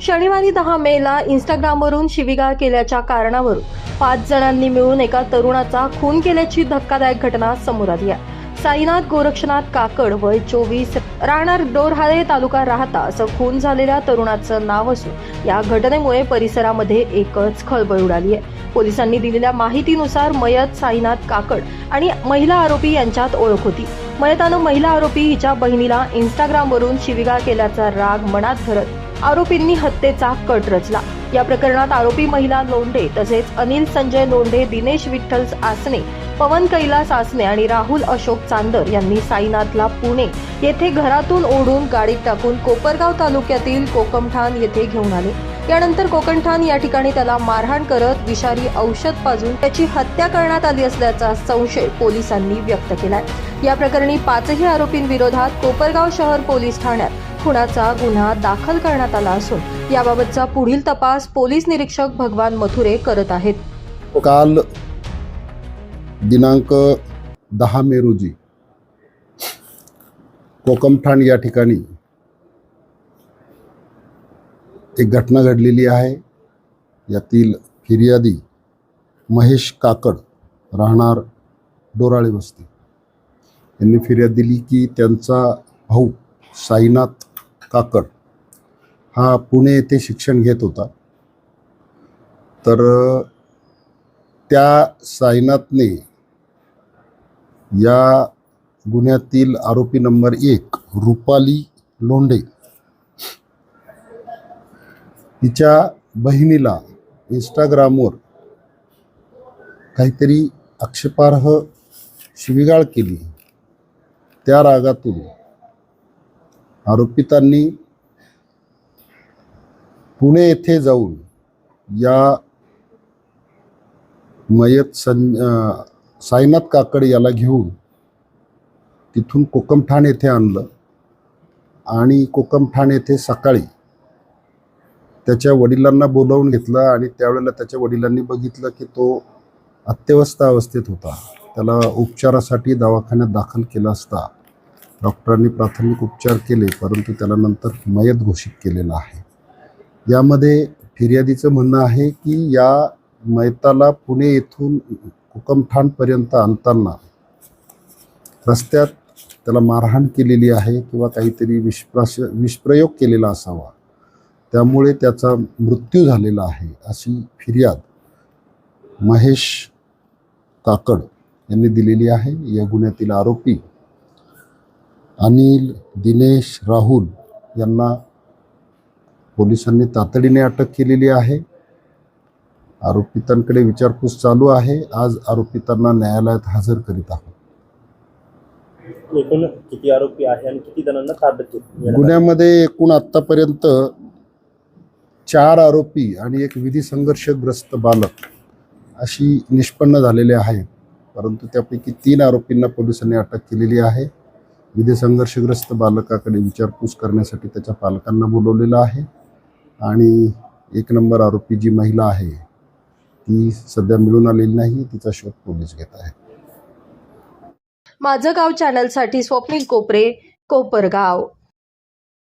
शनिवारी दहा मेला इंस्टाग्रामवरून शिवीगाळ केल्याच्या कारणावरून पाच जणांनी मिळून एका तरुणाचा खून केल्याची धक्कादायक घटना समोर आली आहे. साईनाथ गोरक्षनाथ काकड वय चोवीस राहणार डोरहाळे तालुका राहता असं खून झालेल्या तरुणाचं नाव असून या घटनेमुळे परिसरामध्ये एकच खळबळ उडाली आहे. पोलिसांनी दिलेल्या माहितीनुसार मयत साईनाथ काकड आणि महिला आरोपी यांच्यात ओळख होती. मयतानं महिला आरोपी हिच्या बहिणीला इंस्टाग्रामवरून शिवीगाळ केल्याचा राग मनात धरत आरोपींनी हत्येचा कट रचला. या प्रकरणात आरोपी महिला लोंढे तसेच अनिल संजय लोंढे दिनेश विठ्ठल आसने पवन कैलास आसने आणि राहुल अशोक चांदर यांनी साईनाथला पुणे येथे घरातून ओढून गाडीत टाकून कोपरगाव तालुक्यातील कोकमठाण येथे घेऊन आले. यानंतर कोकणठाण या ठिकाणी त्याला मारहाण करत विषारी औषध पाजून त्याची हत्या करण्यात आली असल्याचा संशय पोलिसांनी व्यक्त केलाय. या प्रकरणी पाचही आरोपींविरोधात कोपरगाव शहर पोलीस ठाण्यात खुनाचा गुन्हा दाखल करण्यात आला असून याबाबतचा पुढील तपास पोलीस निरीक्षक भगवान मथुरे करत आहेत. काल दिनांक दहा मे रोजी कोकमठाण या ठिकाणी एक घटना घडलेली आहे. यातील फिर्यादी महेश काकड राहणार डोराळे वस्ती. यांनी फिर्याद दिली की त्यांचा भाऊ साईनाथ काकड. हा पुणे येथे शिक्षण घेत होता. तर त्या साईनाथने या गुन्ह्यातील आरोपी नंबर एक रुपाली लोंढे तिच्या बहिणीला इंस्टाग्रामवर काहीतरी आक्षेपार्ह शिवीगाळ केली. त्या रागातून आरोपितांनी पुणे येथे जाऊन या मयत सं साईनाथ काकड याला घेऊन तिथून कोकमठाण येथे आणलं. आणि कोकमठाण येथे सकाळी त्याच्या वडिलांना बोलावून घेतलं आणि त्यावेळेला त्याच्या वडिलांनी बघितलं की तो अत्यवस्थ अवस्थेत होता. त्याला उपचारासाठी दवाखान्यात दाखल केला असता. डॉक्टरांनी प्राथमिक उपचार केले परंतु त्याला नंतर मयत घोषित केलेला आहे. यामध्ये फिर्यादीचं म्हणणं आहे की या मैताला पुणे येथून कुकमठाणपर्यंत आणताना रस्त्यात त्याला मारहाण केलेली आहे किंवा काहीतरी विषप्राश विषप्रयोग केलेला असावा. त्यामुळे त्याचा मृत्यू झालेला आहे अशी फिर्याद महेश काकड यांनी दिलेली आहे. या गुन्ह्यातील आरोपी अनिल दिनेश राहुल यांना पोलिसांनी तातडीने अटक केलेली आहे. आरोपितांकडे विचारपूस चालू आहे. आज आरोपितांना न्यायालयात हजर करीत आहोत. एकूण किती आरोपी आहे आणि किती जणांना ताब्यात घेतलं गुन्ह्यामध्ये एकूण आत्तापर्यंत चार आरोपी आणि एक विधी संघर्षग्रस्त बालक अशी निष्पन्न झालेले आहेत परंतु त्यापैकी तीन आरोपींना पोलिसांनी अटक केलेली आहे. विधी संघर्षग्रस्त बालकाकडे विचारपूस करण्यासाठी त्याच्या पालकांना बोलवलेलं आहे. आणि एक नंबर आरोपी जी महिला आहे ती सध्या मिळून आलेली नाही तिचा शोध पोलीस घेत आहेत. माझं गाव चॅनलसाठी स्वप्नील कोपरे कोपरगाव.